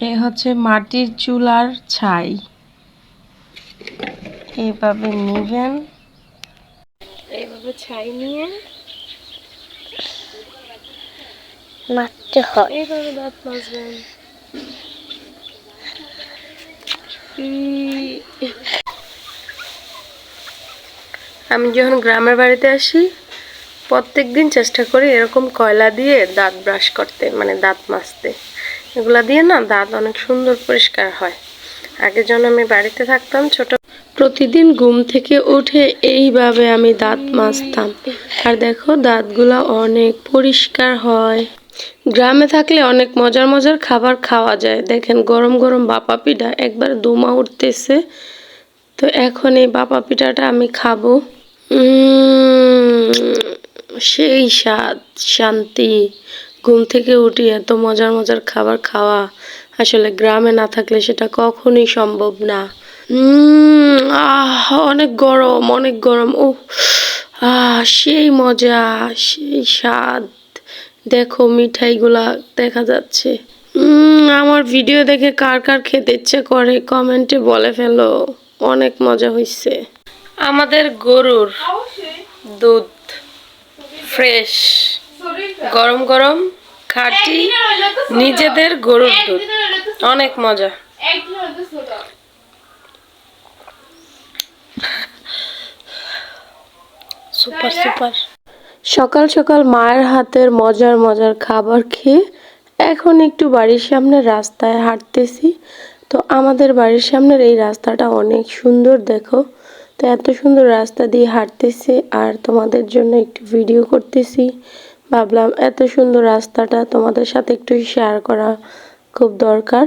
এ হচ্ছে মাটির চুলার ছাই। এইভাবে নিবেন। এইভাবে ছাই নিয়ে মারতে হয়। এইভাবে দাঁত মাজবেন। আমি যখন গ্রামের বাড়িতে আসি প্রত্যেক দিন চেষ্টা করি এরকম কয়লা দিয়ে দাঁত ব্রাশ করতে মানে দাঁত মাজতে। এগুলা দিয়ে না দাঁত অনেক সুন্দর পরিষ্কার হয়। আগে যখন আমি বাড়িতে থাকতাম ছোট প্রতিদিন ঘুম থেকে উঠে এইভাবে আমি দাঁত মাজতাম। আর দেখো, দাঁতগুলা অনেক পরিষ্কার হয়। গ্রামে থাকলে অনেক মজার মজার খাবার খাওয়া যায়। দেখেন, গরম গরম বাপা পিঠা একবার দুমা উঠতেছে। তো এখন এই বাপা পিঠাটা আমি খাব। সেই স্বাদ, শান্তি। ঘুম থেকে উঠি এত মজার মজার খাবার খাওয়া। আসলে গ্রামে না থাকলে সেটা কখনোই সম্ভব না। আহ, অনেক গরম অনেক গরম। ও আহ, সেই মজা, সেই স্বাদ। দেখো মিঠাইগুলা দেখা যাচ্ছে। আমার ভিডিও দেখে কার কার খেতে ইচ্ছে করে কমেন্টে বলে ফেলো। অনেক মজা হয়েছে আমাদের গরুর দুধ ফ্রেশ, গরম গরম। খাঁটি নিজেদের গরুর দুধ। অনেক মজা। Super super. সকাল সকাল মায়ের হাতের মজার মজার খাবার খেয়ে এখন একটু বাড়ির সামনে রাস্তায় হাঁটতেছি। তো আমাদের বাড়ির সামনের এই রাস্তাটা অনেক সুন্দর দেখো। তো এত সুন্দর রাস্তা দিয়ে হাঁটতেছি আর তোমাদের জন্য একটু ভিডিও করতেছি। ভাবলাম এত সুন্দর রাস্তাটা তোমাদের সাথে একটু শেয়ার করা খুব দরকার।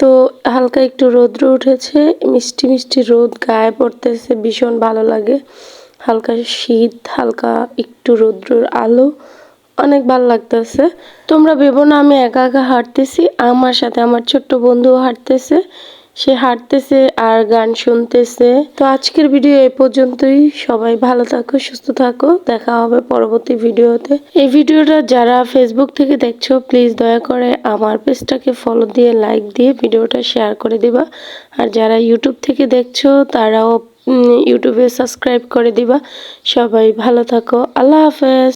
তো হালকা একটু রৌদ্র উঠেছে, মিষ্টি মিষ্টি রোদ গায়ে পড়তেছে, ভীষণ ভালো লাগে। হালকা শীত, হালকা একটু রৌদ্রর আলো, অনেক ভালো লাগতেছে। তোমরা ভেবো না, আমি একা একা হাঁটতেছি, আমার সাথে আমার ছোট্ট বন্ধুও হাঁটতেছে। সে হাঁটতেছে আর গান শুনতেছে। তো আজকের ভিডিও এই পর্যন্তই। সবাই ভালো থাকো, সুস্থ থাকো। দেখা হবে পরবর্তী ভিডিওতে। এই ভিডিওটা যারা ফেসবুক থেকে দেখছ প্লিজ দয়া করে আমার পেজটাকে ফলো দিয়ে লাইক দিয়ে ভিডিওটা শেয়ার করে দিবা। আর যারা ইউটিউব থেকে দেখছ, তারাও ইউটিউবে সাবস্ক্রাইব করে দিবা। সবাই ভালো থাকো। আল্লাহ হাফেজ।